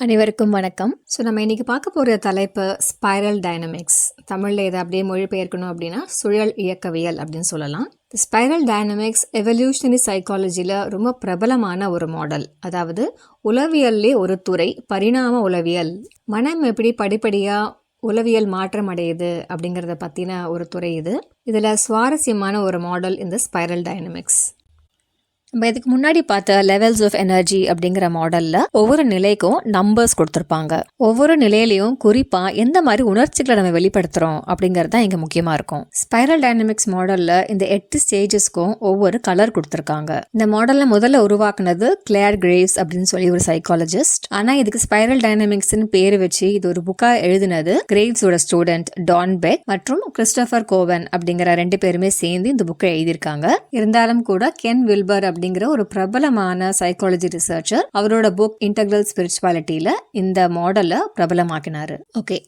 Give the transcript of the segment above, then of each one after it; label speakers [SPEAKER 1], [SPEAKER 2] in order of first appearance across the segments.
[SPEAKER 1] அனைவருக்கும் வணக்கம். ஸோ நம்ம இன்றைக்கி பார்க்க போகிற தலைப்பு ஸ்பைரல் டைனமிக்ஸ் தமிழில் இதை அப்படியே மொழிபெயர்க்கணும் அப்படின்னா சுழல் இயக்கவியல் அப்படின்னு சொல்லலாம். ஸ்பைரல் டைனமிக்ஸ் எவல்யூஷனரி சைக்காலஜியில் ரொம்ப பிரபலமான ஒரு மாடல் அதாவது உளவியல்லே ஒரு துறை பரிணாம உளவியல். மனம் எப்படி படிப்படியாக உளவியல் மாற்றம் அடையுது அப்படிங்கிறத பற்றின ஒரு துறை இது. இதில் சுவாரஸ்யமான ஒரு மாடல் இந்த ஸ்பைரல் டைனமிக்ஸ் நம்ம இதுக்கு முன்னாடி பார்த்த லெவல்ஸ் ஆஃப் எனர்ஜி அப்படிங்கிற மாடல்ல ஒவ்வொரு நிலைக்கும் நம்பர்ஸ் கொடுத்துருப்பாங்க. ஒவ்வொரு நிலையிலையும் குறிப்பா எந்த மாதிரி உணர்ச்சிகளை நம்ம வெளிப்படுத்துறோம் அப்படிங்கிறது தான் இங்க முக்கியமா இருக்கும். ஸ்பைரல் டைனமிக்ஸ் மாடல்ல இந்த எட்டு ஸ்டேஜஸ்க்கும் ஒவ்வொரு கலர் கொடுத்துருக்காங்க. இந்த மாடல்ல முதல்ல உருவாக்குனது கிளேர் கிரேவ்ஸ் அப்படின்னு சொல்லி ஒரு சைக்காலஜிஸ்ட் ஆனா இதுக்கு ஸ்பைரல் டைனமிக்ஸ்னு பேர் வச்சு இது ஒரு புக்கா எழுதினது கிரேவ்ஸோட ஸ்டூடெண்ட் டான் பெக் மற்றும் கிறிஸ்டோபர் கோவன் அப்படிங்கிற ரெண்டு பேருமே சேர்ந்து இந்த புக்கை எழுதியிருக்காங்க. இருந்தாலும் கூட கென் வில்பர் அப்படிங்கிற ஒரு பிரபலமான சைக்காலஜி ரிசர்ச்சர் அவரோட புக் இன்டெக்ரல் ஸ்பிரிச்சுவாலிட்டியில இந்த மாடலை பிரபலமாக்கினாரு. ஓகே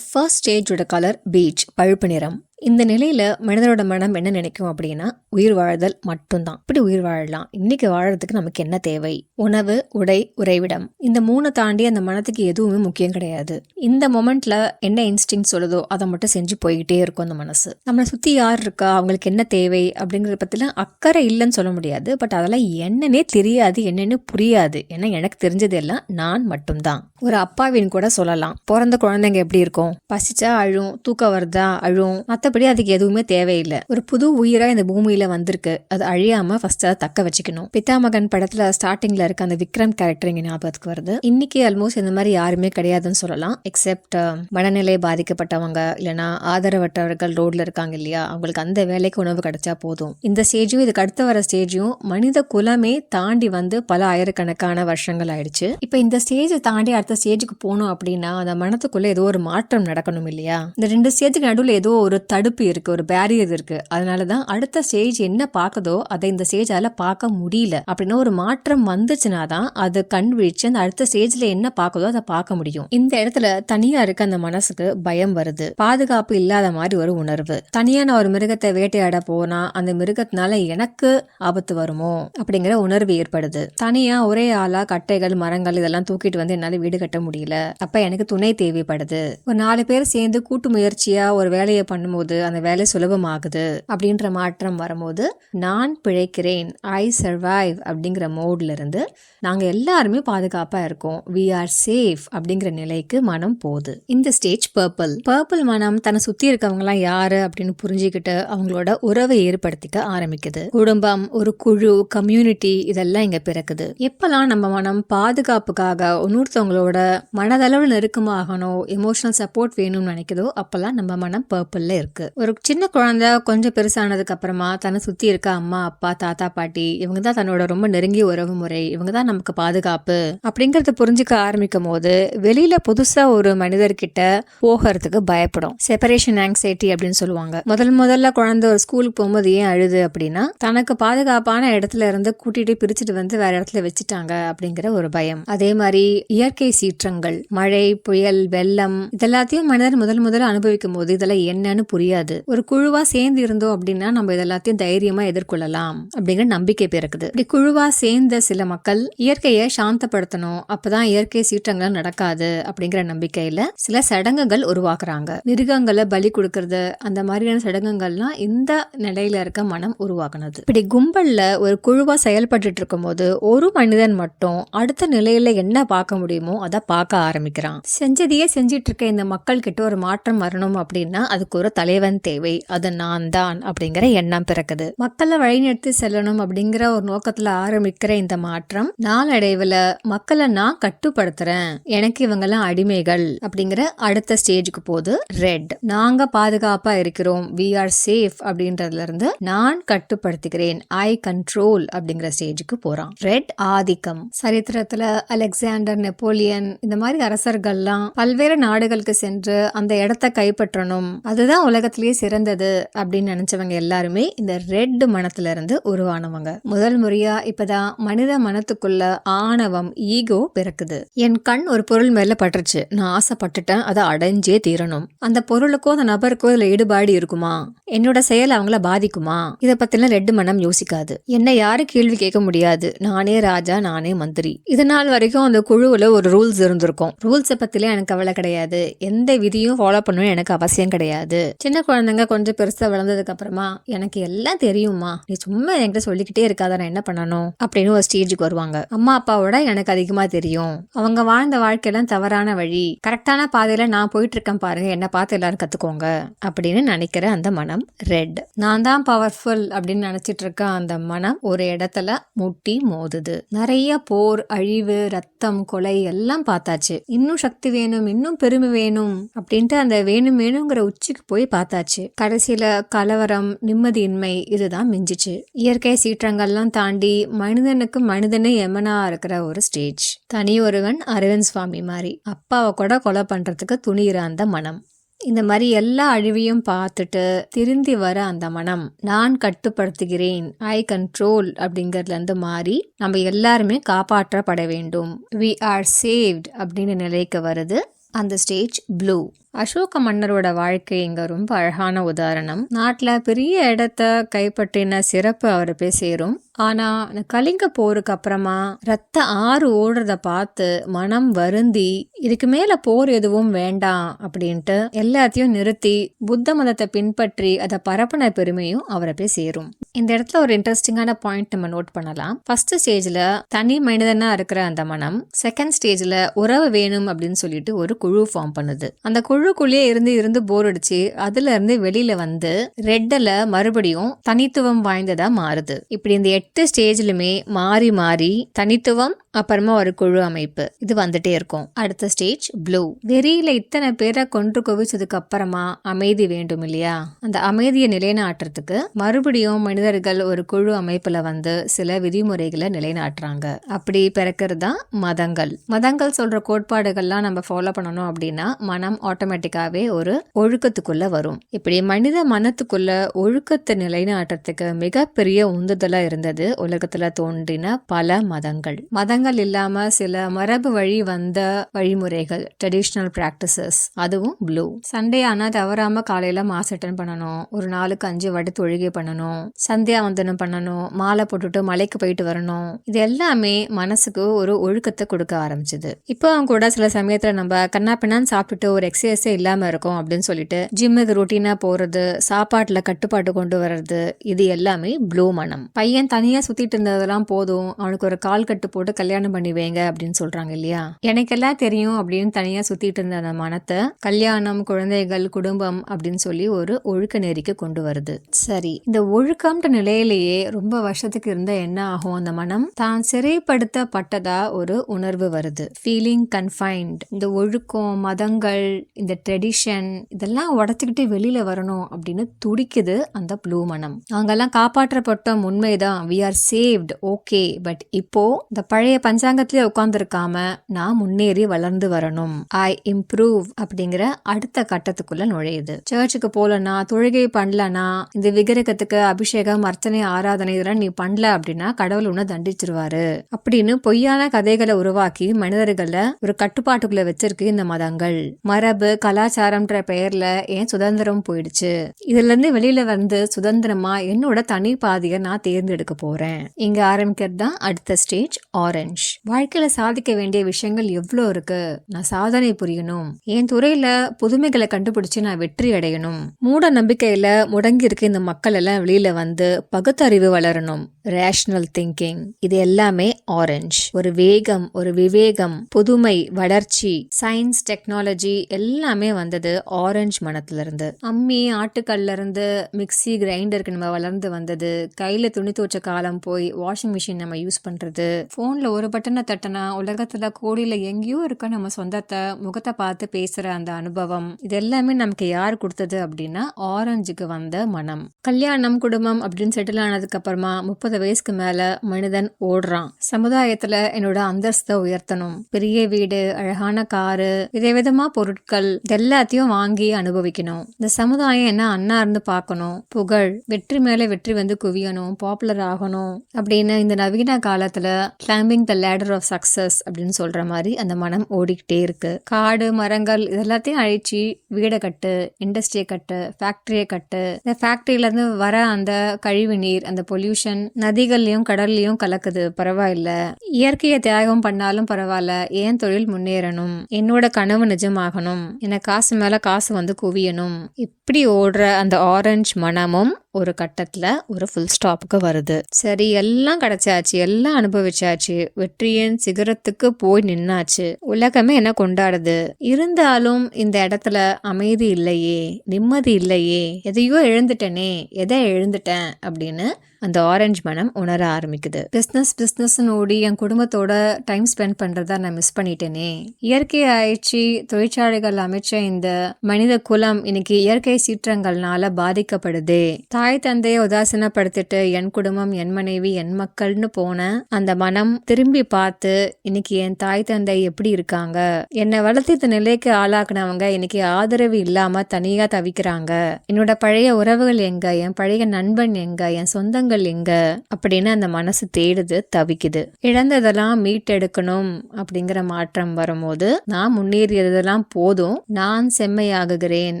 [SPEAKER 1] ஃபர்ஸ்ட் ஸ்டேஜோட கலர் பீச் பழுப்பு நிறம். இந்த நிலையில மனிதனோட மனம் என்ன நினைக்கும் அப்படின்னா உயிர் வாழ்தல் மட்டும்தான். இப்படி உயிர் வாழலாம். இன்னைக்கு வாழறதுக்கு நமக்கு என்ன தேவை? உணவு உடை உறைவிடம். இந்த மூணை தாண்டி அந்த மனத்துக்கு எதுவுமே முக்கியம் கிடையாது. இந்த மொமெண்ட்ல என்ன இன்ஸ்டிங் சொல்லுதோ அதை மட்டும் செஞ்சு போய்கிட்டே இருக்கும் அந்த மனசு. நம்மளை சுத்தி யார் இருக்கா? அவங்களுக்கு என்ன தேவை? அப்படிங்கிறத பத்திலாம் அக்கறை இல்லைன்னு சொல்ல முடியாது. பட் அதெல்லாம் என்னன்னே தெரியாது என்னன்னு புரியாது. ஏன்னா எனக்கு தெரிஞ்சது எல்லாம் நான் மட்டும்தான். ஒரு அப்பாவின் கூட சொல்லலாம். பிறந்த குழந்தைங்க எப்படி இருக்கும்? பசிச்சா அழும் தூக்கம் வருதா? அழும். மற்றபடி அதுக்கு எதுவுமே தேவையில்லை. ஒரு புது உயிரா இந்த பூமியில வந்திருக்கு. அது அழியாம ஃபர்ஸ்ட் அதை தக்க வச்சுக்கணும். பித்தாமகன் படத்துல ஸ்டார்டிங்ல இருக்க அந்த விக்ரம் கேரக்டர் இங்க ஞாபகத்துக்கு வருது. இன்னைக்கு ஆல்மோஸ்ட் இந்த மாதிரி யாருமே கிடையாதுன்னு சொல்லலாம். எக்ஸெப்ட் மனநிலை பாதிக்கப்பட்டவங்க இல்லைன்னா ஆதரவற்றவர்கள் ரோட்ல இருக்காங்க இல்லையா? அவங்களுக்கு அந்த வேலைக்கு உணவு கிடைச்சா போதும். இந்த ஸ்டேஜும் இதுக்கு அடுத்து வர ஸ்டேஜும் மனித குலமே தாண்டி வந்து பல ஆயிரக்கணக்கான வருஷங்கள் ஆயிடுச்சு. இப்போ இந்த ஸ்டேஜை தாண்டி அடுத்த ஸ்டேஜுக்கு போகணும் அப்படின்னா அந்த மனத்துக்குள்ள ஏதோ ஒரு மாற்றம் நடக்கணும் இல்லையா? இந்த ரெண்டு ஸ்டேஜுக்கு நடுவில் ஏதோ ஒரு தடுப்பு இருக்குது ஒரு பேரியர் இருக்குது அதனால தான் அடுத்த ஸ்டேஜ் என்ன பார்க்குதோ அதை இந்த ஸ்டேஜால் பார்க்க முடியல. அப்படின்னா ஒரு மாற்றம் வந்துச்சுன்னா தான் அது கண் விழிச்சு அந்த அடுத்த ஸ்டேஜில் என்ன பார்க்குதோ அதை பார்க்க முடியும். இந்த இடத்துல தனியாக இருக்க அந்த மனசுக்கு பயம் வருது. பாதுகாப்பு இல்லாத மாதிரி ஒரு உணர்வு. தனியாக நான் ஒரு மிருகத்தை வேட்டையாட போனால் அந்த மிருகத்தினால எனக்கு ஆபத்து வருமோ? அப்படிங்கிற உணர்வு ஏற்படுது. தனியாக ஒரே ஆளாக கட்டைகள் மரங்கள் இதெல்லாம் தூக்கிட்டு வந்து என்னால் வீடு கட்ட முடியல. அப்போ எனக்கு துணை தேவைப்படுது. ஒரு நாலு பேர் சேர்ந்து கூட்டு முயற்சியாக ஒரு வேலையை பண்ணும்போது அந்த வேலை சுலபமாகுது அப்படின்ற மாற்றம் வரும்போது நான் பிழைக்கிறேன் ஐ சர்வைவ் அப்படிங்கிற மோட்ல இருந்து நாங்கள் எல்லாருமே பாதுகாப்பாக இருக்கோம். வி ஆர் சேஃப் அப்படிங்கிற நிலைக்கு மனம் போகுது. இந்த ஸ்டேஜ் பர்பிள் பர்பிள் மனம் தன்னை சுற்றி இருக்கவங்களாம் யாரு அப்படின்னு புரிஞ்சுக்கிட்டு அவங்களோட உறவை ஏற்படுத்திக்க ஆரம்பிக்குது. குடும்பம் ஒரு குழு கம்யூனிட்டி இதெல்லாம் இங்கே பிறக்குது. எப்பெல்லாம் நம்ம மனம் பாதுகாப்புக்காக இன்னொருத்தவங்களோட மனதளவில் நெருக்கமாகணும் எமோஷனல் சப்போர்ட் வேணும்னு நினைக்குதோ அப்போல்லாம் நம்ம மனம் பர்பிள்ல இருக்கு. ஒரு சின்ன குழந்தை கொஞ்சம் பெருசானதுக்கு அப்புறமா தன்னை சுத்தி இருக்க அம்மா அப்பா தாத்தா பாட்டி இவங்க தான் தன்னோட ரொம்ப நெருங்கிய உறவு முறை. இவங்க தான் நமக்கு பாதுகாப்பு. அப்படிங்கறத புரிஞ்சுக்க ஆரம்பிக்கும் போது வெளியில புதுசா ஒரு மனிதர்கிட்ட போகிறதுக்கு பயப்படும். செப்பரேஷன் ஆங்ஸைட்டி அப்படின்னு சொல்லுவாங்க. முதல் முதல்ல குழந்தை ஒரு ஸ்கூலுக்கு போகும்போது ஏன் அழுது அப்படின்னா தனக்கு பாதுகாப்பான இடத்துல இருந்து கூட்டிட்டு பிரிச்சுட்டு வந்து வேற இடத்துல வச்சுட்டாங்க அப்படிங்கிற ஒரு பயம். அதே மாதிரி இயற்கை சீற்றங்கள் மழை புயல் வெள்ளம் இதெல்லாத்தையும் மனிதர் முதல் முதல்ல அனுபவிக்கும் போது இதெல்லாம் என்னன்னு முடியாது. ஒரு குழுவா சேர்ந்து இருந்தோம் அப்படின்னா நம்ம இதெல்லாத்தையும் தைரியமா எதிர்கொள்ளலாம் அப்படிங்கிற நம்பிக்கை பிறக்குது. இப்படி குழுவா சேர்ந்த சில மக்கள் இயற்கையை சாந்தப்படுத்தணும் அப்பதான் இயற்கை சீற்றங்கள் நடக்காது அப்படிங்கிற நம்பிக்கையில சில சடங்குகள் உருவாக்குறாங்க. மிருகங்களை பலி கொடுக்கறது அந்த மாதிரியான சடங்குகள்லாம் இந்த நிலையில இருக்க மனம் உருவாக்குனது. இப்படி கும்பல்ல ஒரு குழுவா செயல்பட்டு இருக்கும் போது ஒரு மனிதன் மட்டும் அடுத்த நிலையில என்ன பார்க்க முடியுமோ அதை பார்க்க ஆரம்பிக்கிறான். செஞ்சதையே செஞ்சிட்டு இருக்க இந்த மக்கள் கிட்ட ஒரு மாற்றம் வரணும் அப்படின்னா அதுக்கு ஒரு இறைவன் தேவை அது நான் தான் அப்படிங்கிற எண்ணம் பிறக்குது. மக்களை வழிநடத்தி செல்லணும் அப்படிங்கிற ஒரு நோக்கத்துல ஆரம்பிக்கிற இந்த மாற்றம் நாளடைவுல மக்களை நான் கட்டுப்படுத்துறேன் எனக்கு இவங்கெல்லாம் அடிமைகள் அப்படிங்கிற அடுத்த ஸ்டேஜுக்கு போது ரெட். நாங்க பாதுகாப்பா இருக்கிறோம் வி ஆர் சேஃப் அப்படின்றதுல இருந்து நான் கட்டுப்படுத்துகிறேன் ஐ கண்ட்ரோல் அப்படிங்கிற ஸ்டேஜுக்கு போறான். ரெட் ஆதிக்கம். சரித்திரத்துல அலெக்சாண்டர் நெப்போலியன் இந்த மாதிரி அரசர்கள்லாம் பல்வேறு நாடுகளுக்கு சென்று அந்த இடத்தை கைப்பற்றணும். அதுதான் உலக உலகத்திலேயே சிறந்தது அப்படின்னு நினைச்சவங்க எல்லாருமே இந்த ரெட் மனத்திலிருந்து உருவானவங்க. முதல் முறையா இப்பதான் மனித மனத்துக்குள்ள ஆணவம் ஈகோ பிறக்குது. என் கண் ஒரு பொருள் மேல பட்டுருச்சு. நான் ஆசைப்பட்டுட்டேன். அதை அடைஞ்சே தீரணும். அந்த பொருளுக்கோ அந்த நபருக்கோ இதுல ஈடுபாடு இருக்குமா? என்னோட செயல் அவங்கள பாதிக்குமா? இதை பத்தின ரெட் மனம் யோசிக்காது. என்ன யாரும் கேள்வி கேட்க முடியாது. நானே ராஜா நானே மந்திரி. இது நாள் வரைக்கும் அந்த குழுவுல ஒரு ரூல்ஸ் இருந்திருக்கும். ரூல்ஸை பத்திலாம் எனக்கு கவலை கிடையாது. எந்த விதியும் ஃபாலோ பண்ணணும்னு எனக்கு அவசியம் கிடையாது. சின்ன சின்ன குழந்தைங்க கொஞ்சம் பெருசா வளர்ந்ததுக்கு அப்புறமா எனக்கு எல்லாம் தெரியுமா நீ சும்மா என்கிட்ட சொல்லிக்கிட்டே இருக்காத நான் என்ன பண்ணணும்? அப்படின்னு ஒரு ஸ்டேஜுக்கு வருவாங்க. அம்மா அப்பாவோட எனக்கு அதிகமா தெரியும். அவங்க வாழ்ந்த வாழ்க்கையெல்லாம் தவறான வழி. கரெக்டான பாதையில நான் போயிட்டு இருக்கேன் பாருங்க. என்ன பார்த்து எல்லாரும் கத்துக்கோங்க. அப்படின்னு நினைக்கிற அந்த மனம் ரெட் நான் தான் பவர்ஃபுல் அப்படின்னு நினைச்சிட்டு இருக்க அந்த மனம் ஒரு இடத்துல முட்டி மோதுது. நிறைய போர் அழிவு ரத்தம் கொலை எல்லாம் பார்த்தாச்சு. இன்னும் சக்தி வேணும். இன்னும் பெருமை வேணும். அப்படின்ட்டு அந்த வேணும் வேணுங்கிற உச்சிக்கு போய் பார்த்தாச்சு. கடைசியில கலவரம் நிம்மதியின்மை இதுதான் மிஞ்சிச்சு. இயற்கை சீற்றங்கள்லாம் தாண்டி மனிதனுக்கு மனிதனே எமனா இருக்கிற ஒரு ஸ்டேஜ் தனி ஒருவன் அரவிந்த் சுவாமி மாதிரி. அப்பாவை கூட கொலை பண்றதுக்கு துணிகிற அந்த மனம். இந்த மாதிரி எல்லா அழிவையும் பார்த்துட்டு திருந்தி வர அந்த மனம். நான் கட்டுப்படுத்துகிறேன் ஐ கண்ட்ரோல் அப்படிங்கிறதுலேருந்து மாறி நம்ம எல்லாருமே காப்பாற்றப்பட வேண்டும். வி ஆர் சேவ்ட் அப்படின்னு நிலைக்கு வருது அந்த ஸ்டேஜ் ப்ளூ அசோக மன்னரோட வாழ்க்கை இங்க ரொம்ப அழகான உதாரணம். நாட்டுல பெரிய இடத்த கைப்பற்றின சிறப்பு அவர் போய் சேரும் ஆனா கலிங்க போருக்கு அப்புறமா ரத்த ஆறு ஓடுறத பார்த்து மனம் வருந்தி இதுக்கு மேல போர் எதுவும் வேண்டாம் அப்படின்ட்டு எல்லாத்தையும் நிறுத்தி புத்த மதத்தை பின்பற்றி அதை பரப்பின பெருமையும் அவரை போய் சேரும் இந்த இடத்துல ஒரு இன்ட்ரெஸ்டிங்கான பாயிண்ட் நம்ம நோட் பண்ணலாம். ஃபர்ஸ்ட் ஸ்டேஜ்ல தனி மனிதனா இருக்கிற அந்த மனம் செகண்ட் ஸ்டேஜ்ல உறவு வேணும் அப்படின்னு சொல்லிட்டு ஒரு குழு ஃபார்ம் பண்ணுது. அந்த குழு குழுக்குள்ளேயே இருந்து இருந்து போர் அடிச்சு அதுல இருந்து வெளியில வந்து ரெட்டில் மறுபடியும் தனித்துவம் வாய்ந்ததா மாறுது. இப்படி இந்த எட்டு ஸ்டேஜ்லுமே மாறி மாறி தனித்துவம் அப்புறமா ஒரு குழு அமைப்பு. இது வந்துட்டே இருக்கும். அடுத்த ஸ்டேஜ் ப்ளூ வெறியில இத்தனை பேரை கொன்று குவிச்சதுக்கு அப்புறமா அமைதி வேண்டும் இல்லையா? அந்த அமைதியை நிலைநாட்டுறதுக்கு மறுபடியும் மனிதர்கள் ஒரு குழு அமைப்புல வந்து சில விதிமுறைகளை நிலைநாட்டுறாங்க. அப்படி பிறக்கிறது தான் மதங்கள். மதங்கள் சொல்ற கோட்பாடுகள்லாம் நம்ம ஃபாலோ பண்ணணும் அப்படின்னா மனம் ஆட்டோமேட்டிக்காவே ஒரு ஒழுக்கத்துக்குள்ள வரும். இப்படி மனித மனத்துக்குள்ள ஒழுக்கத்தை நிலைநாட்டுறதுக்கு மிகப்பெரிய உந்துதலா இருந்தது உலகத்துல தோன்றின பல மதங்கள். மதங்கள் இல்லாம சில மரபு வழி வந்த வழிமுறைகள் ட்ரெடிஷ்னல் பிராக்டிசஸ் அதுவும் ப்ளூ சண்டே ஆனால் தவறாம காலையில மாஸ் அட்டன் பண்ணணும் ஒரு நாளுக்கு அஞ்சு வாட்டி தொழுகை பண்ணணும் சந்தியா வந்தனம் பண்ணணும் மாலை போட்டுட்டு மலைக்கு போயிட்டு வரணும். இது எல்லாமே மனசுக்கு ஒரு ஒழுக்கத்தை கொடுக்க ஆரம்பிச்சது. இப்போ கூட சில சமயத்துல நம்ம கண்ணா பின்னான்னு சாப்பிட்டுட்டு ஒரு எக்ஸசைஸ் இல்லாம இருக்கும் அப்படின்னு சொல்லிட்டு ஜிம்முக்கு ரொட்டீனா போறது சாப்பாட்டுல கட்டுப்பாட்டு கொண்டு வர்றது இது எல்லாமே ப்ளூ மனம். பையன் தனியா சுத்திட்டு இருந்ததெல்லாம் போதும் அவனுக்கு ஒரு கால் கட்டு போட்டு கல்யாணம் பண்ணி வைங்க அப்படின்னு சொல்றாங்க இல்லையா? எனக்கெல்லாம் தெரியும் அப்படின்னு தனியா சுத்திட்டு இருந்த அந்த மனத்தை கல்யாணம் குழந்தைகள் குடும்பம் அப்படின்னு சொல்லி ஒரு ஒழுக்க நெறிக்கு கொண்டு வருது. சரி இந்த ஒழுக்கம்ன்ற நிலையிலேயே ரொம்ப வருஷத்துக்கு இருந்தால் என்ன ஆகும் அந்த மனம்? தான் சிறைப்படுத்தப்பட்டதா ஒரு உணர்வு வருது. ஃபீலிங் கன்ஃபைன்ட் இந்த ஒழுக்கம் மதங்கள் இந்த ட்ரெடிஷன் இதெல்லாம் உடச்சிக்கிட்டு வெளியில் வரணும் அப்படின்னு துடிக்குது அந்த ப்ளூ மனம். நாங்கெல்லாம் காப்பாற்றப்பட்டோம் உண்மைதான். We are saved okay but இப்போ இந்த பழைய பஞ்சாங்கத்திலே உட்கார்ந்துருக்காம நான் முன்னேறி வளர்ந்து வரணும். ஐ இம்ப்ரூவ் அப்படிங்கிற அடுத்த கட்டத்துக்குள்ள நுழையுது. சர்ச்சுக்கு போலனா தொழுகை பண்ணலனா இந்த விக்கிரகத்துக்கு அபிஷேகம் அர்ச்சனை ஆராதனை இதெல்லாம் நீ பண்ணல அப்படின்னா கடவுள் உன்னை தண்டிச்சிருவாரு அப்படின்னு பொய்யான கதைகளை உருவாக்கி மனிதர்களை ஒரு கட்டுப்பாட்டுக்குள்ள வச்சிருக்கு இந்த மதங்கள். மரபு கலாச்சாரம்ன்ற பெயர்ல ஏன் சுதந்திரம் போயிடுச்சு? இதுல இருந்து வெளியில வந்து சுதந்திரமா என்னோட தனி பாதையை நான் தேர்ந்தெடுக்க போறேன். இங்க ஆரம்பிக்கிறது தான் அடுத்த ஸ்டேஜ் ஆரஞ்ச் வாழ்க்கையில சாதிக்க வேண்டிய விஷயங்கள் எவ்வளோ இருக்கு? நான் சாதனை புரியணும். என் துறையில புதுமைகளை கண்டுபிடிச்சு நான் வெற்றி அடையணும். மூட நம்பிக்கையில முடங்கி இருக்க இந்த மக்கள் எல்லாம் வெளியில வந்து பகுத்தறிவு வளரணும். ரேஷனல் திங்கிங் இது எல்லாமே ஆரஞ்ச் ஒரு வேகம் ஒரு விவேகம் புதுமை வளர்ச்சி சயின்ஸ் டெக்னாலஜி எல்லாம் எல்லாமே வந்தது ஆரஞ்சு மனத்துலேருந்து அம்மி ஆட்டுக்கல்ல இருந்து மிக்ஸி கிரைண்டருக்கு நம்ம வளர்ந்து வந்தது. கையில் துணி துவைச்ச காலம் போய் வாஷிங் மிஷின் நம்ம யூஸ் பண்ணுறது ஃபோனில் ஒரு பட்டனை தட்டினா உலகத்தில் கோடியில் எங்கேயோ இருக்க நம்ம சொந்தத்தை முகத்தை பார்த்து பேசுகிற அந்த அனுபவம். இது எல்லாமே நமக்கு யார் கொடுத்தது அப்படின்னா ஆரஞ்சுக்கு வந்த மனம். கல்யாணம் குடும்பம் அப்படின்னு செட்டில் ஆனதுக்கு அப்புறமா முப்பது வயசுக்கு மேலே மனிதன் ஓடுறான். சமுதாயத்தில் என்னோட அந்தஸ்தை உயர்த்தணும். பெரிய வீடு அழகான காரு விதவிதமா பொருட்கள் இது எல்லாத்தையும் வாங்கி அனுபவிக்கணும். இந்த சமுதாயம் என்ன அண்ணா இருந்து பார்க்கணும். புகழ் வெற்றி மேல வெற்றி வந்து குவியணும். பாப்புலர் ஆகணும் அப்படின்னு இந்த நவீன காலத்துல climbing the ladder of success அப்படின்னு சொல்ற மாதிரி அந்த மனம் ஓடிக்கிட்டே இருக்கு. காடு மரங்கள் இதெல்லாத்தையும் அழிச்சு வீடை கட்டு இண்டஸ்ட்ரியை கட்டு ஃபேக்டரியை கட்டு. இந்த ஃபேக்டரியில இருந்து வர அந்த கழிவு நீர் அந்த பொல்யூஷன் நதிகள்லயும் கடல்லையும் கலக்குது. பரவாயில்ல. இயற்கையை தியாகம் பண்ணாலும் பரவாயில்ல. ஏன் தொழில் முன்னேறணும்? என்னோட கனவு நிஜமாகணும். எனக்கு காசு மேலே காசு வந்து குவியணும். இப்படி ஓடுற அந்த ஆரஞ்சு மனமும் ஒரு கட்டத்தில் ஒரு ஃபுல் ஸ்டாப்புக்கு வருது. சரி எல்லாம் கிடைச்சாச்சு எல்லாம் அனுபவிச்சாச்சு வெற்றியின் சிகரத்துக்கு போய் நின்னாச்சு. உலகமே என்ன கொண்டாடுது? இருந்தாலும் இந்த இடத்துல அமைதி இல்லையே நிம்மதி இல்லையே எதையோ எழுந்துட்டனே எதை எழுந்துட்டேன் அப்படின்னு அந்த ஆரஞ்சு மனம் உணர ஆரம்பிக்குது. பிஸ்னஸ் பிஸ்னஸ்னு ஓடி என் குடும்பத்தோட டைம் ஸ்பெண்ட் பண்றதா நான் மிஸ் பண்ணிட்டேனே. இயற்கை ஆயிடுச்சு தொழிற்சாலைகள் அமைச்ச இந்த மனித குலம் இன்னைக்கு இயற்கை சீற்றங்கள்னால பாதிக்கப்படுதே. தாய் தந்தையை உதாசீனப்படுத்திட்டு என் குடும்பம் என் மனைவி என் மக்கள்னு போன அந்த மனம் திரும்பி பார்த்து இன்னைக்கு என் தாய் தந்தை எப்படி இருக்காங்க? என்னை வளர்த்து இந்த நிலைக்கு ஆளாக்குனவங்க இன்னைக்கு ஆதரவு இல்லாம தனியா தவிக்கிறாங்க. என்னோட பழைய உறவுகள் எங்க? என் பழைய நண்பன் எங்க? என் சொந்தங்கள் எங்க? அப்படின்னு அந்த மனசு தேடுது தவிக்குது. இழந்ததெல்லாம் மீட்டெடுக்கணும் அப்படிங்கிற மாற்றம் வரும்போது நான் முன்னேறியதெல்லாம் போதும் நான் செம்மையாகுகிறேன்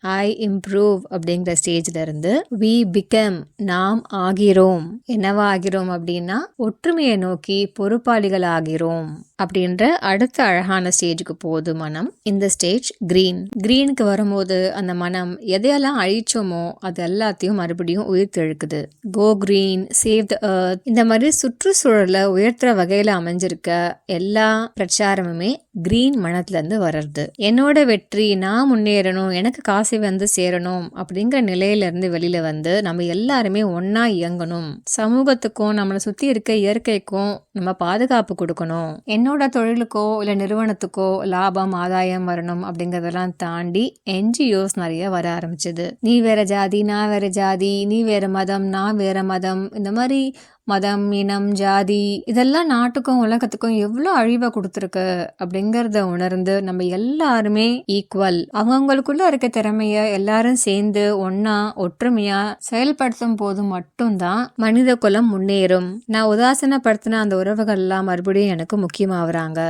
[SPEAKER 1] ஐ இம்ப்ரூவ் அப்படிங்கிற ஸ்டேஜ்ல இருந்து வி பிகம் நாம் ஆகிறோம். என்னவா ஆகிறோம் அப்படின்னா ஒற்றுமையை நோக்கி பொறுப்பாளிகள் ஆகிறோம் அப்படின்ற அடுத்த அழகான ஸ்டேஜுக்கு போகுது மனம். இந்த ஸ்டேஜ் கிரீன் கிரீனுக்கு வரும்போது அந்த மனம் எதையெல்லாம் அழிச்சோமோ அது எல்லாத்தையும் மறுபடியும் உயிர் தெழுக்குது go green save the earth இந்த மாதிரி சுற்றுச்சூழலை உயர்த்துற வகையில அமைஞ்சிருக்க எல்லா பிரச்சாரமுமே கிரீன் மனத்துலேருந்து வர்றது. என்னோட வெற்றி நான் முன்னேறணும் எனக்கு காசு வந்து சேரணும் அப்படிங்கிற நிலையில இருந்து வந்து நம்ம எல்லாருமே ஒன்றா இயங்கணும். சமூகத்துக்கும் நம்மளை சுற்றி இருக்க இயற்கைக்கும் நம்ம பாதுகாப்பு கொடுக்கணும். என்னோட தொழிலுக்கோ இல்லை நிறுவனத்துக்கோ லாபம் ஆதாயம் வரணும் அப்படிங்கிறதெல்லாம் தாண்டி என்ஜிஓஸ் நிறைய வர ஆரம்பிச்சது. நீ வேற ஜாதி நான் வேற ஜாதி நீ வேற மதம் நான் வேற மதம் இந்த மாதிரி மதம் இனம் ஜாதி இதெல்லாம் நாட்டுக்கும் உலகத்துக்கும் எவ்வளோ அழிவை கொடுத்துருக்கு அப்படிங்கிறத உணர்ந்து நம்ம எல்லாருமே ஈக்குவல் அவங்கவுங்களுக்குள்ள இருக்க திறமைய எல்லாரும் சேர்ந்து ஒன்னா ஒற்றுமையா செயல்படுத்தும் போது மட்டும்தான் மனித குலம் முன்னேறும். நான் உதாசீனப்படுத்தின அந்த உறவுகள்லாம் மறுபடியும் எனக்கு முக்கியமாகறாங்க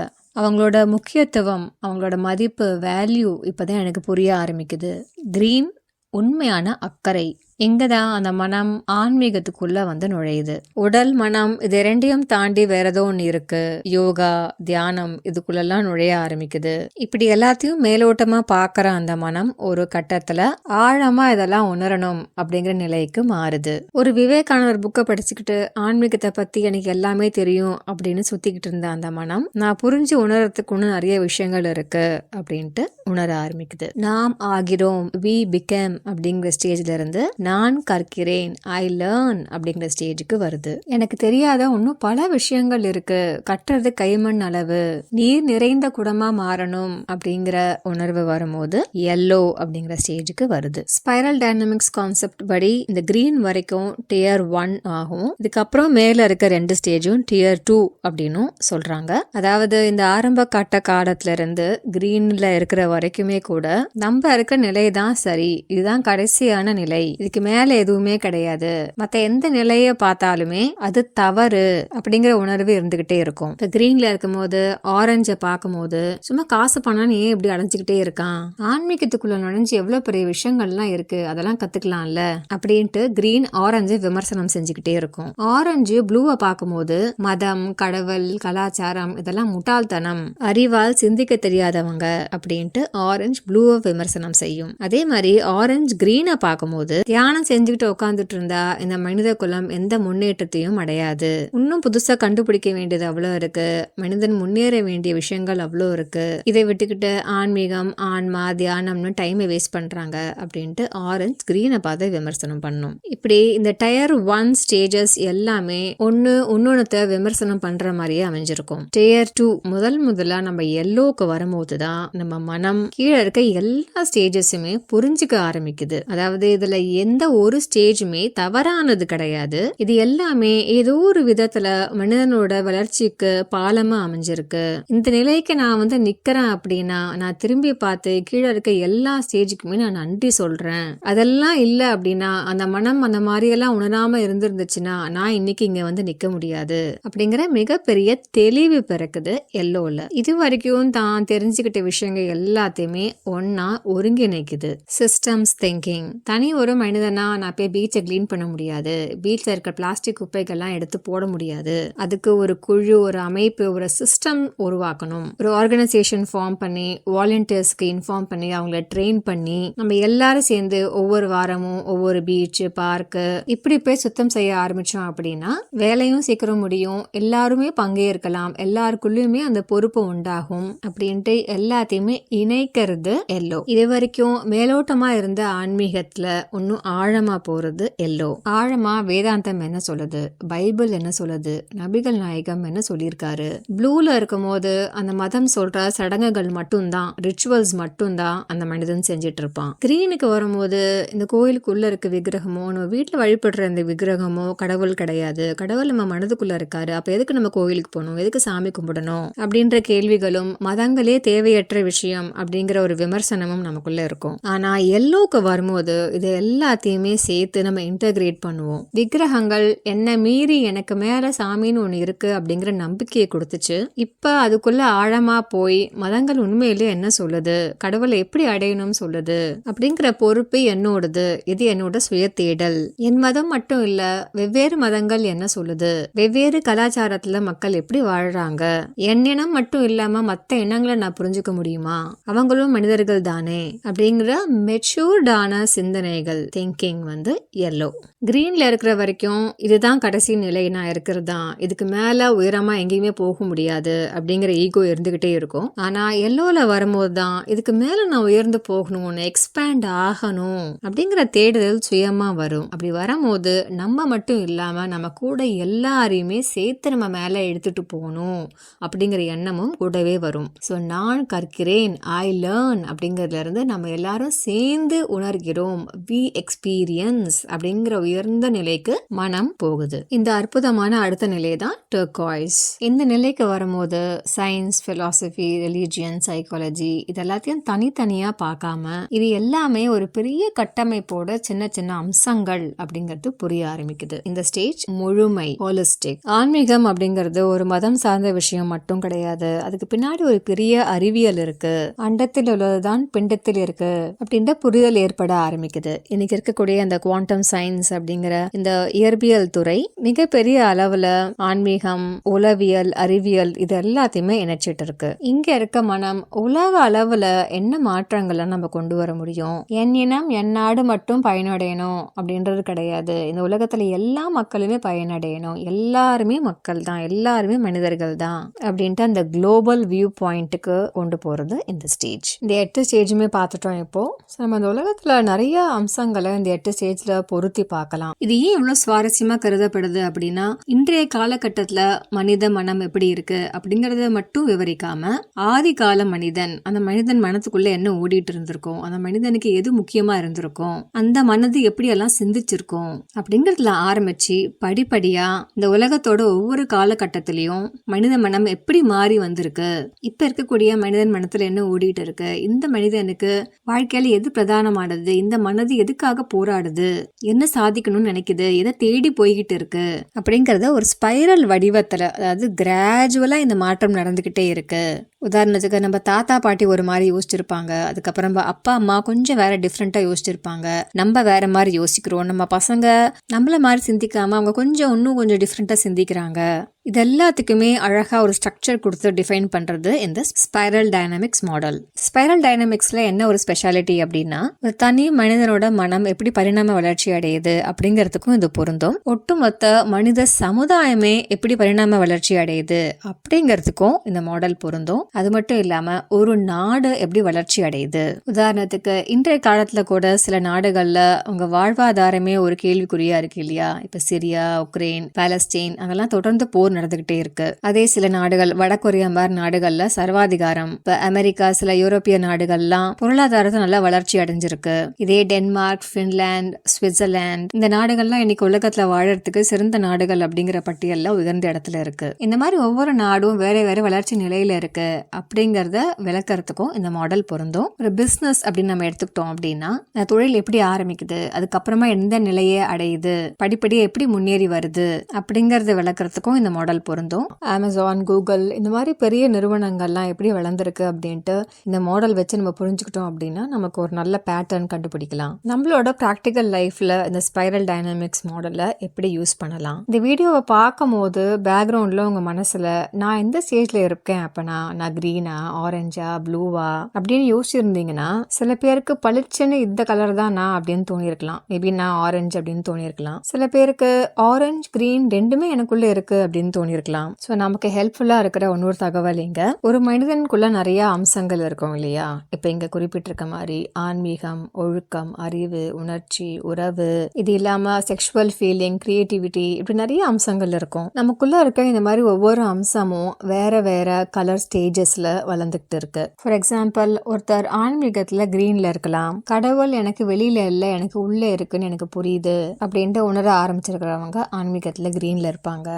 [SPEAKER 1] அவங்களோட முக்கியத்துவம் அவங்களோட மதிப்பு வேல்யூ இப்போதான் எனக்கு புரிய ஆரம்பிக்குது. கிரீன் உண்மையான அக்கறை. இங்கதான் அந்த மனம் ஆன்மீகத்துக்குள்ள வந்து நுழையுது? உடல் மனம் இது இரண்டையும் தாண்டி வேற ஏதோ ஒன்று இருக்கு. யோகா தியானம் இதுக்குள்ளெல்லாம் நுழைய ஆரம்பிக்குது. இப்படி எல்லாத்தையும் மேலோட்டமா பார்க்குற அந்த மனம் ஒரு கட்டத்துல ஆழமா இதெல்லாம் உணரணும் அப்படிங்கிற நிலைக்கு மாறுது. ஒரு விவேகானந்தர் புக்கை படிச்சுக்கிட்டு ஆன்மீகத்தை பத்தி எனக்கு எல்லாமே தெரியும் அப்படின்னு சுத்திக்கிட்டு இருந்த அந்த மனம் நான் புரிஞ்சு உணரத்துக்குன்னு நிறைய விஷயங்கள் இருக்கு அப்படின்ட்டு உணர ஆரம்பிக்குது. நாம் ஆகிறோம் வி பிகம் அப்படிங்கிற ஸ்டேஜ்ல இருந்து நான் கற்கிறேன் ஐ லேர்ன் அப்படிங்கிற ஸ்டேஜுக்கு வருது. எனக்கு தெரியாத இன்னும் பல விஷயங்கள் இருக்கு. கட்டுறது கைமண் அளவு நீர் நிறைந்த குடமா மாறணும் அப்படிங்கிற உணர்வு வரும்போது எல்லோ அப்படிங்கிற ஸ்டேஜுக்கு வருது. ஸ்பைரல் டைனமிக்ஸ் கான்செப்ட் படி இந்த கிரீன் வரைக்கும் டியர் ஒன் ஆகும். இதுக்கப்புறம் மேல இருக்க ரெண்டு ஸ்டேஜும் டியர் டூ அப்படின்னும் சொல்றாங்க. அதாவது இந்த ஆரம்ப கட்ட காலத்துல இருந்து கிரீன்ல இருக்கிற வரைக்குமே கூட நம்ம இருக்க நிலை தான் சரி. இதுதான் கடைசியான நிலை. இதுக்கு மேல எதுவுமே கிடையாது. மத்த எந்த நிலைய பார்த்தாலுமே அது தவறு அப்படிங்கிற உணர்வு இருந்துகிட்டே இருக்கும். இப்ப கிரீன்ல இருக்கும்போது ஆரஞ்ச பார்க்கும்போது சும்மா காசு பணம் ஏன் இப்படி அடைஞ்சுக்கிட்டே இருக்கான்? ஆன்மீகத்துக்குள்ள நுழைஞ்சு எவ்வளவு பெரிய விஷயங்கள்லாம் இருக்கு அதெல்லாம் கத்துக்கலாம்ல? அப்படின்ட்டு கிரீன் ஆரஞ்சு விமர்சனம் செஞ்சுக்கிட்டே இருக்கும். ஆரஞ்சு ப்ளூவை பார்க்கும்போது மதம் கடவுள் கலாச்சாரம் இதெல்லாம் முட்டாள்தனம் அறிவால் சிந்திக்க தெரியாதவங்க அப்படின்ட்டு ஆரஞ்சு ப்ளூவை விமர்சனம் செய்யும். அதே மாதிரி ஆரஞ்சு கிரீனை பார்க்கும்போது தியானம் செஞ்சுக்கிட்டு உட்காந்துட்டு இருந்தா இந்த மனித குலம் எந்த முன்னேற்றத்தையும் அடையாது. இன்னும் புதுசா கண்டுபிடிக்க வேண்டியது அவ்வளோ இருக்கு. மனிதன் முன்னேற வேண்டிய விஷயங்கள் அவ்வளோ இருக்கு. இதை விட்டுக்கிட்டு ஆன்மீகம் ஆன்மா தியானம்னு டைமை வேஸ்ட் பண்றாங்க அப்படின்ட்டு ஆரஞ்ச் கிரீனை பார்த்து விமர்சனம் பண்ணும். இப்படி இந்த டயர் ஒன் ஸ்டேஜஸ் எல்லாமே ஒன்னு இன்னொன்னத்தை விமர்சனம் பண்ற மாதிரியே அமைஞ்சிருக்கும். டயர் டூ முதல் முதலா நம்ம எல்லோக்கு வரும்போது தான் நம்ம மனம் கீழே இருக்க எல்லா ஸ்டேஜஸுமே புரிஞ்சுக்க ஆரம்பிக்குது. அதாவது இதுல எந்த எந்த ஒரு ஸ்டேஜுமே தவறானது கிடையாது. இது எல்லாமே ஏதோ ஒரு விதத்துல மனிதனோட வளர்ச்சிக்கு பாலமா அமைஞ்சிருக்கு. இந்த நிலைக்கு நான் வந்து நிக்கிறேன் அப்படின்னா நான் திரும்பி பார்த்து கீழே இருக்க எல்லா ஸ்டேஜுக்குமே நான் நன்றி சொல்றேன். அதெல்லாம் இல்ல அப்படின்னா அந்த மனம் அந்த மாதிரி எல்லாம் உணராம இருந்திருந்துச்சுன்னா நான் இன்னைக்கு இங்க வந்து நிக்க முடியாது. அப்படிங்கிற மிகப்பெரிய தெளிவு பிறக்குது எல்லோல. இது வரைக்கும் தான் தெரிஞ்சுக்கிட்ட விஷயங்கள் எல்லாத்தையுமே ஒன்னா ஒருங்கிணைக்குது. சிஸ்டம்ஸ் திங்கிங் தனி ஒரு இருந்ததுன்னா நான் போய் பீச்சை க்ளீன் பண்ண முடியாது. பீச்சில் இருக்க பிளாஸ்டிக் குப்பைகள்லாம் எடுத்து போட முடியாது. அதுக்கு ஒரு குழு ஒரு அமைப்பு ஒரு சிஸ்டம் உருவாக்கணும். ஒரு ஆர்கனைசேஷன் ஃபார்ம் பண்ணி வாலண்டியர்ஸ்க்கு இன்ஃபார்ம் பண்ணி அவங்கள ட்ரெயின் பண்ணி நம்ம எல்லாரும் சேர்ந்து ஒவ்வொரு வாரமும் ஒவ்வொரு பீச் பார்க்கு இப்படி போய் சுத்தம் செய்ய ஆரம்பிச்சோம் அப்படின்னா வேலையும் சீக்கிரம் முடியும். எல்லாருமே பங்கேற்கலாம் எல்லாருக்குள்ளயுமே அந்த பொறுப்பு உண்டாகும் அப்படின்ட்டு எல்லாத்தையுமே இணைக்கிறது எல்லோ. இது வரைக்கும் மேலோட்டமா இருந்த ஆன்மீகத்துல ஒன்னும் ஆழமா போறது எல்லோ. ஆழமா வேதாந்தம் என்ன சொல்லுது? பைபிள் என்ன சொல்லுது? நபிகள் நாயகம் என்ன சொல்லியிருக்காரு? ப்ளூல இருக்கும்போது அந்த மதம் சொல்ற சடங்குகள் மட்டும்தான் ரிச்சுவல்ஸ் மட்டும்தான் அந்த மனிதன் செஞ்சிட்டு இருப்பான் கிரீனுக்கு வரும்போது இந்த கோயிலுக்குள்ள இருக்க விக்கிரகமோ நம்ம வீட்டுல வழிபடுற இந்த விக்கிரகமோ கடவுள் கிடையாது. கடவுள் நம்ம மனதுக்குள்ள இருக்காரு. அப்ப எதுக்கு நம்ம கோயிலுக்கு போகணும்? எதுக்கு சாமி கும்பிடணும்? அப்படின்ற கேள்விகளும் மதங்களே தேவையற்ற விஷயம் அப்படிங்கிற ஒரு விமர்சனமும் நமக்குள்ள இருக்கும். ஆனா எல்லோக்கு வரும்போது இது எல்லாத்தையும் சேர்த்து நம்ம இன்டகிரேட் பண்ணுவோம். விக்கிரகங்கள் என்ன மீறி எனக்கு மேல சாமின்னு ஒண்ணு இருக்கு அப்படிங்கிற நம்பிக்கையை கொடுத்துச்சு. இப்ப அதுக்குள்ள ஆழமா போய் மதங்கள் உண்மையிலே என்ன சொல்லுது? கடவுளை எப்படி அடையணும்னு சொல்லுது? அப்படிங்கிற பொறுப்பு என்னோடது. இது என்னோட சுய தேடல். என் மதம் மட்டும் இல்ல வெவ்வேறு மதங்கள் என்ன சொல்லுது? வெவ்வேறு கலாச்சாரத்துல மக்கள் எப்படி வாழ்றாங்க? என் இனம் மட்டும் இல்லாம மத்த இனங்களை நான் புரிஞ்சுக்க முடியுமா? அவங்களும் மனிதர்கள் தானே? அப்படிங்கிற மெச்சூர்டான சிந்தனைகள். திங்கிங் வந்து எல்லோ க்ரீனில் இருக்கிற வரைக்கும் இதுதான் கடைசி நிலை நான் இருக்கிறது தான். இதுக்கு மேலே உயரமாக எங்கேயுமே போக முடியாது அப்படிங்கிற ஈகோ இருந்துக்கிட்டே இருக்கும். ஆனால் எல்லோவில் வரும்போது தான் இதுக்கு மேலே நான் உயர்ந்து போகணும் எக்ஸ்பேண்ட் ஆகணும் அப்படிங்கிற தேடுதல் சுயமாக வரும். அப்படி வரும்போது நம்ம மட்டும் இல்லாமல் நம்ம கூட எல்லாரையுமே சேர்த்து நம்ம மேலே எடுத்துகிட்டு போகணும் அப்படிங்கிற எண்ணமும் கூடவே வரும். ஸோ நான் கற்கிறேன் ஐ லேர்ன் அப்படிங்கிறதுலேருந்து நம்ம எல்லாரும் சேர்ந்து உணர்கிறோம். வி எக்ஸ் எக்ஸ்பீரியன்ஸ் அப்படிங்கிற உயர்ந்த நிலைக்கு மனம் போகுது. இந்த அற்புதமான அடுத்த நிலை தான் டர்காய்ஸ் இந்த நிலைக்கு வரும்போது சயின்ஸ் பிலாசபி ரிலீஜியன் சைக்காலஜி இது எல்லாத்தையும் தனித்தனியா பார்க்காம இது எல்லாமே ஒரு பெரிய கட்டமைப்போட சின்ன சின்ன அம்சங்கள் அப்படிங்கிறது புரிய ஆரம்பிக்குது. இந்த ஸ்டேஜ் முழுமை ஹோலிஸ்டிக் ஆன்மீகம் அப்படிங்கிறது ஒரு மதம் சார்ந்த விஷயம் மட்டும் கிடையாது. அதுக்கு பின்னாடி ஒரு பெரிய அறிவியல் இருக்கு. அண்டத்தில் உள்ளதுதான் பிண்டத்தில் இருக்கு அப்படின்ற புரிதல் ஏற்பட ஆரம்பிக்குது. இன்னைக்கு இருக்கக்கூடிய அந்த குவாண்டம் சயின்ஸ் அப்படிங்கிற இந்த இயற்பியல் துறை மிகப்பெரிய அளவுல ஆன்மீகம் உளவியல் அறிவியல் இது எல்லாத்தையுமே இணைச்சிட்டு இருக்கு. இங்க இருக்க மனம் உலக அளவுல என்ன மாற்றங்களை நம்ம கொண்டு வர முடியும்? என் இனம் என் நாடு மட்டும் பயனடையணும் அப்படின்றது கிடையாது. இந்த உலகத்துல எல்லா மக்களுமே பயனடையணும். எல்லாருமே மக்கள் தான். எல்லாருமே மனிதர்கள் தான் அப்படின்ட்டு அந்த குளோபல் வியூ பாயிண்ட்டுக்கு கொண்டு போறது இந்த ஸ்டேஜ் இந்த எட்டு ஸ்டேஜுமே பார்த்துட்டோம் இப்போ. நம்ம அந்த உலகத்துல நிறைய அம்சங்களை இந்த எட்டு ஸ்டேஜ்ல பொருத்தி பார்க்கலாம். இது ஏன் இவ்வளவு சுவாரஸ்யமா கருதப்படுது அப்படின்னா இன்றைய காலகட்டத்துல மனித மனம் எப்படி இருக்கு அப்படிங்கறத மட்டும் விவரிக்காம ஆதி கால மனிதன் அந்த மனிதன் மனத்துக்குள்ள என்ன ஓடிட்டு இருந்திருக்கும் அந்த மனிதனுக்கு எது முக்கியமா இருந்திருக்கும் அந்த மனது எப்படி எல்லாம் சிந்திச்சிருக்கும் அப்படிங்கறதுல ஆரம்பிச்சு படிப்படியா இந்த உலகத்தோட ஒவ்வொரு காலகட்டத்திலயும் மனித மனம் எப்படி மாறி வந்திருக்கு இப்ப இருக்கக்கூடிய மனிதன் மனத்துல என்ன ஓடிட்டு இருக்கு இந்த மனிதனுக்கு வாழ்க்கையில எது பிரதானமானது இந்த மனது எதுக்காக போராடுது. என்ன சாதிக்கணும்னு நினைக்குது? எதை தேடி போய்கிட்டு இருக்கு? அப்படிங்கறத ஒரு ஸ்பைரல் வடிவத்துல அதாவது கிராஜுவலா இந்த மாற்றம் நடந்துகிட்டே இருக்கு. உதாரணத்துக்கு நம்ம தாத்தா பாட்டி ஒரு மாதிரி யோசிச்சிருப்பாங்க. அதுக்கப்புறம் நம்ம அப்பா அம்மா கொஞ்சம் வேற டிஃப்ரெண்டா யோசிச்சிருப்பாங்க. நம்ம வேற மாதிரி யோசிக்கிறோம். நம்ம பசங்க நம்மள மாதிரி சிந்திக்காம அவங்க கொஞ்சம் இன்னும் கொஞ்சம் டிஃப்ரெண்டா சிந்திக்கிறாங்க. இது எல்லாத்துக்குமே அழகா ஒரு ஸ்ட்ரக்சர் கொடுத்து டிஃபைன் பண்றது இந்த ஸ்பைரல் டைனமிக்ஸ் மாடல் ஸ்பைரல் டைனமிக்ஸ்ல என்ன ஒரு ஸ்பெஷாலிட்டி அப்படின்னா ஒரு தனி மனிதனோட மனம் எப்படி பரிணாம வளர்ச்சி அடையுது அப்படிங்கிறதுக்கும் இது பொருந்தும். ஒட்டுமொத்த மனித சமுதாயமே எப்படி பரிணாம வளர்ச்சி அடையுது அப்படிங்கிறதுக்கும் இந்த மாடல் பொருந்தும். அது மட்டும் இல்லாம ஒரு நாடு எப்படி வளர்ச்சி அடையுது. உதாரணத்துக்கு இன்றைய காலத்துல கூட சில நாடுகள்ல அவங்க வாழ்வாதாரமே ஒரு கேள்விக்குறியா இருக்கு இல்லையா? இப்ப சிரியா உக்ரைன் பாலஸ்டீன் அங்கெல்லாம் தொடர்ந்து போர் நடந்துகிட்டே இருக்கு. அதே சில நாடுகள் வடகொரியா மாதிரி நாடுகள்ல சர்வாதிகாரம். இப்ப அமெரிக்கா சில யூரோப்பிய நாடுகள்லாம் பொருளாதாரத்தை நல்லா வளர்ச்சி அடைஞ்சிருக்கு. இதே டென்மார்க் பின்லாந்து சுவிட்சர்லாந்து இந்த நாடுகள்லாம் இன்னைக்கு உலகத்துல வாழறதுக்கு சிறந்த நாடுகள் அப்படிங்கிற பட்டியல்ல உயர்ந்த இடத்துல இருக்கு. இந்த மாதிரி ஒவ்வொரு நாடும் வேற வேற வளர்ச்சி நிலையில இருக்கு அப்படிங்கறத விளக்கறதுக்கும் இந்த மாடல் பொருந்தும். ஒரு பிசினஸ் அப்படின்னு நம்ம எடுத்துக்கிட்டோம் அப்படின்னா தொழில் எப்படி ஆரம்பிக்குது அதுக்கப்புறமா எந்த நிலையை அடையுது படிப்படியே எப்படி முன்னேறி வருது அப்படிங்கறத விளக்கறதுக்கும் இந்த மாடல் பொருந்தும். அமேசான் கூகுள் இந்த மாதிரி பெரிய நிறுவனங்கள்லாம் எப்படி வளர்ந்துருக்கு அப்படின்ட்டு இந்த மாடல் வச்சு நம்ம புரிஞ்சுக்கிட்டோம் அப்படின்னா நமக்கு ஒரு நல்ல பேட்டர்ன் கண்டுபிடிக்கலாம். நம்மளோட ப்ராக்டிக்கல் லைஃப்ல இந்த ஸ்பைரல் டைனமிக்ஸ் மாடலை எப்படி யூஸ் பண்ணலாம்? இந்த வீடியோவை பார்க்கும் போது பேக்ரவுண்ட்ல உங்க மனசுல நான் எந்த ஸ்டேஜ்ல இருக்கேன் அப்பனா? நான் கிரீனா ஆரஞ்சா ப்ளூவா அப்படின்னு யோசிச்சிருந்தீங்கன்னா சில பேருக்கு பளிச்சுன்னு இந்த கலர் தான் நான் அப்படின்னு தோணியிருக்கலாம். மேபி நான் ஆரஞ்சு அப்படின்னு தோணியிருக்கலாம். சில பேருக்கு ஆரஞ்சு கிரீன் ரெண்டுமே எனக்குள்ள இருக்கு அப்படின்னு தோணியிருக்கலாம். ஸோ நமக்கு ஹெல்ப்ஃபுல்லாக இருக்கிற இன்னொரு தகவல் இங்கே. ஒரு மனிதனுக்குள்ள நிறைய அம்சங்கள் இருக்கும் இல்லையா? இப்போ இங்கே குறிப்பிட்டிருக்க மாதிரி ஆன்மீகம் ஒழுக்கம் அறிவு உணர்ச்சி உறவு இது இல்லாமல் செக்ஷுவல் ஃபீலிங் கிரியேட்டிவிட்டி இப்படி நிறைய அம்சங்கள் இருக்கும். நமக்குள்ள இருக்க இந்த மாதிரி ஒவ்வொரு அம்சமும் வேற வேற கலர் ஸ்டேஜஸ்ல வளர்ந்துகிட்டு இருக்கு. ஃபார் எக்ஸாம்பிள் ஒருத்தர் ஆன்மீகத்துல கிரீன்ல இருக்கலாம். கடவுள் எனக்கு வெளியில இல்ல எனக்கு உள்ள இருக்குன்னு எனக்கு புரியுது அப்படின்ட்டு உணர ஆரம்பிச்சிருக்கிறவங்க ஆன்மீகத்துல கிரீன்ல இருப்பாங்க.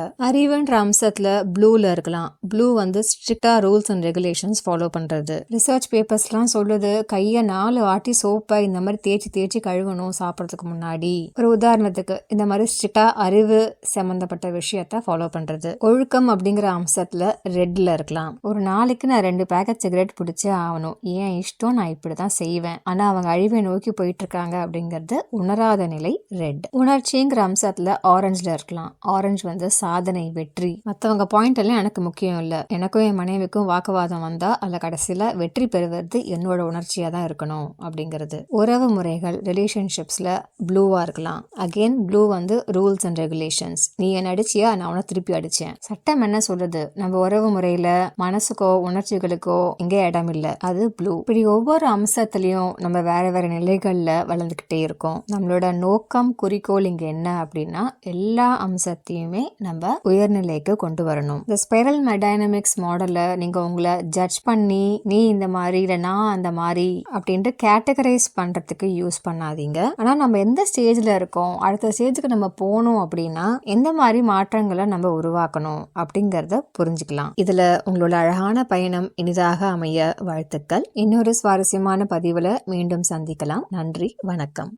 [SPEAKER 1] செகண்ட் அம்சத்தில் ப்ளூவில் இருக்கலாம். ப்ளூ வந்து ஸ்ட்ரிக்டாக ரூல்ஸ் அண்ட் ரெகுலேஷன்ஸ் ஃபாலோ பண்ணுறது ரிசர்ச் பேப்பர்ஸ்லாம் சொல்லுது கையை நாலு ஆட்டி சோப்பை இந்த மாதிரி தேய்ச்சி தேய்ச்சி கழுவணும் சாப்பிட்றதுக்கு முன்னாடி. ஒரு உதாரணத்துக்கு இந்த மாதிரி ஸ்ட்ரிக்டாக அறிவு சம்மந்தப்பட்ட விஷயத்த ஃபாலோ பண்ணுறது ஒழுக்கம் அப்படிங்கிற அம்சத்தில் ரெட்டில் இருக்கலாம். ஒரு நாளைக்கு நான் ரெண்டு பேக்கெட் சிகரெட் பிடிச்சே ஆகணும். ஏன் இஷ்டம்? நான் இப்படி தான் செய்வேன். ஆனால் அவங்க அழிவை நோக்கி போயிட்டு இருக்காங்க அப்படிங்கிறது உணராத நிலை ரெட் உணர்ச்சிங்கிற அம்சத்தில் ஆரஞ்சில் இருக்கலாம். ஆரஞ்சு வந்து சாதனை வெற்றி மத்தவங்க பாயிண்ட் எல்லாம் எனக்கு முக்கியம் இல்லை. எனக்கும் என் மனைவிக்கும் வாக்குவாதம் வந்தா அதில் கடைசியில வெற்றி பெறுவது என்னோட உணர்ச்சியா தான் இருக்கணும் அப்படிங்கிறது. உறவு முறைகள் ரிலேஷன்ஷிப்ஸ்ல ப்ளூவா இருக்கலாம். அகெயின் ப்ளூ வந்து ரூல்ஸ் அண்ட் ரெகுலேஷன்ஸ் நீ என்ன அடிச்சியா நான் உன திருப்பி அடிச்சேன். சட்டம் என்ன சொல்றது? நம்ம உறவு முறையில மனசுக்கோ உணர்ச்சிகளுக்கோ இங்கே இடம் இல்லை. அது ப்ளூ இப்படி ஒவ்வொரு அம்சத்திலையும் நம்ம வேற வேற நிலைகள்ல வளர்ந்துக்கிட்டே இருக்கோம். நம்மளோட நோக்கம் குறிக்கோள் இங்க என்ன அப்படின்னா எல்லா அம்சத்தையுமே நம்ம நிலைக்கு கொண்டு வரணும். இந்த ஸ்பைரல் டைனமிக்ஸ் மாடலில் நீங்க உங்களை ஜட்ஜ் பண்ணி நீ இந்த மாதிரி இல்ல நான் அந்த மாதிரி அப்படின்ட்டு கேட்டகரைஸ் பண்றதுக்கு யூஸ் பண்ணாதீங்க. ஆனா நம்ம எந்த ஸ்டேஜ்ல இருக்கோம் அடுத்த ஸ்டேஜுக்கு நம்ம போகணும் அப்படின்னா எந்த மாதிரி மாற்றங்களை நம்ம உருவாக்கணும் அப்படிங்கறத புரிஞ்சுக்கலாம். இதுல உங்களோட அழகான பயணம் இனிதாக அமைய வாழ்த்துக்கள். இன்னொரு சுவாரஸ்யமான பதிவுல மீண்டும் சந்திக்கலாம். நன்றி வணக்கம்.